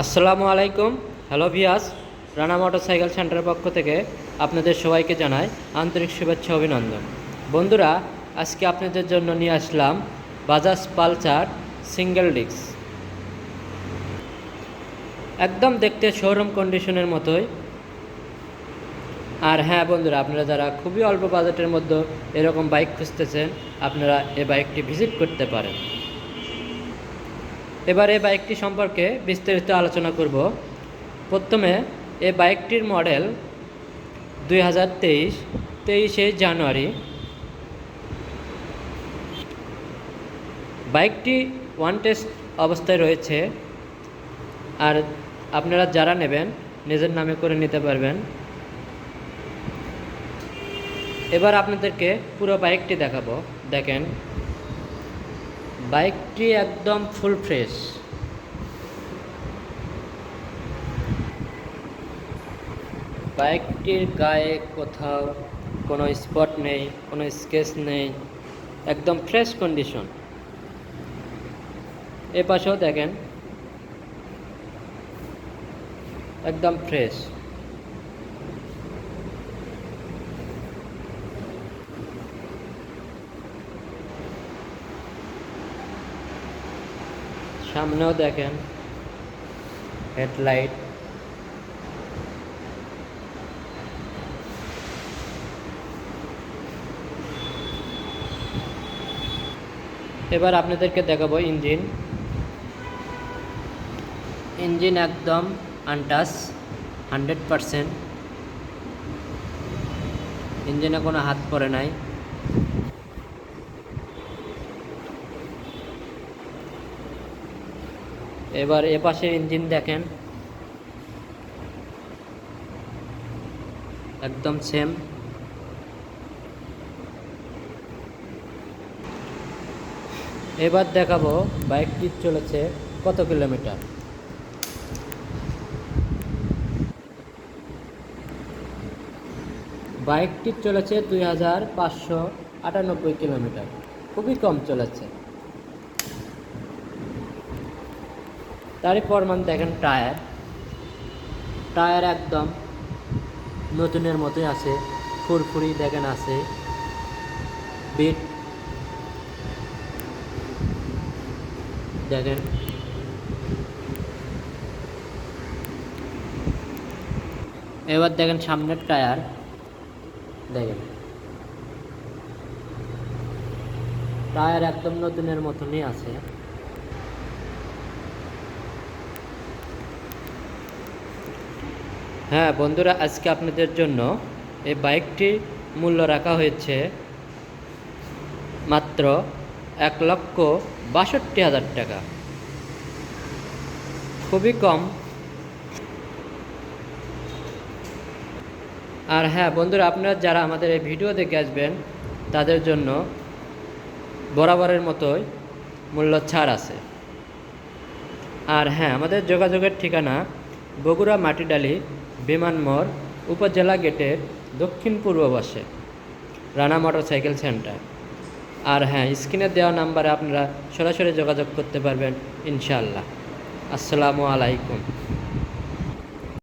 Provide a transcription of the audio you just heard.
আসসালামু আলাইকুম। Hello ভিয়াস, Rana motorcycle সেন্টারের পক্ষ থেকে আপনাদের সবাইকে জানাই আন্তরিক শুভেচ্ছা অভিনন্দন। বন্ধুরা, আজকে আপনাদের জন্য নিয়ে আসলাম বাজাজ পালসার সিঙ্গেল ডিস্ক একদম দেখতে শোরুম কন্ডিশনের মতোই। আর হ্যাঁ বন্ধুরা, আপনারা যারা খুবই অল্প বাজেটের মধ্যে এরকম বাইক খুঁজতেছেন, আপনারা এই বাইকটি ভিজিট করতে পারেন। এবার এই বাইকটি সম্পর্কে বিস্তারিত আলোচনা করব। প্রথমে এই বাইকটির মডেল দুই হাজার তেইশ, তেইশে জানুয়ারি। বাইকটি ওয়ান টেস্ট অবস্থায় রয়েছে। আর আপনারা যারা নেবেন, নিজের নামে করে নিতে পারবেন। এবার আপনাদেরকে পুরো বাইকটি দেখাবো। দেখেন বাইকটি একদম ফুল ফ্রেশ বাইকটির গায়ে কোথাও কোনো স্পট নেই, কোনো স্কেচ নেই, একদম ফ্রেশ কন্ডিশন এ পাশেও দেখেন, একদম ফ্রেশ সামনেও দেখেন হেডলাইট। এবার আপনাদেরকে দেখাবো ইঞ্জিন। ইঞ্জিন একদম আনটাস হান্ড্রেড পারসেন্ট। ইঞ্জিনে কোনো হাত পড়ে নাই। এবার এ পাশে ইঞ্জিন দেখেন। একদম সেম এবার দেখাবো বাইকটি চলেছে, কত কিলোমিটার? বাইকটি চলেছে দুই হাজার পাঁচশো আটানব্বই কিলোমিটার। খুবই কম চলেছে। তারই পরমান দেখেন টায়ার। টায়ার একদম নতুনের মতোই আছে, ফুরফুরি দেখেন আছে। বিট দেখেন। এবার দেখেন সামনের টায়ার। দেখেন। টায়ার একদম নতুনের মতনই আছে। হ্যাঁ বন্ধুরা, আজকে আপনাদের জন্য এই বাইকটির মূল্য রাখা হয়েছে মাত্র এক লক্ষ বাষট্টি হাজার টাকা। খুবই কম। আর হ্যাঁ বন্ধুরা, আপনারা যারা আমাদের এই ভিডিও দেখে আসবেন, তাদের জন্য বরাবরের মতোই মূল্য ছাড় আছে। আর হ্যাঁ আমাদের যোগাযোগের ঠিকানা বগুড়া মাটিডালি বিমান মোড় উপজেলা গেটের দক্ষিণ পূর্ব পাশে রানা মোটরসাইকেল সেন্টার। আর হ্যাঁ স্ক্রিনে দেওয়া নাম্বারে আপনারা সরাসরি যোগাযোগ করতে পারবেন, ইনশাআল্লাহ। আসসালামু আলাইকুম।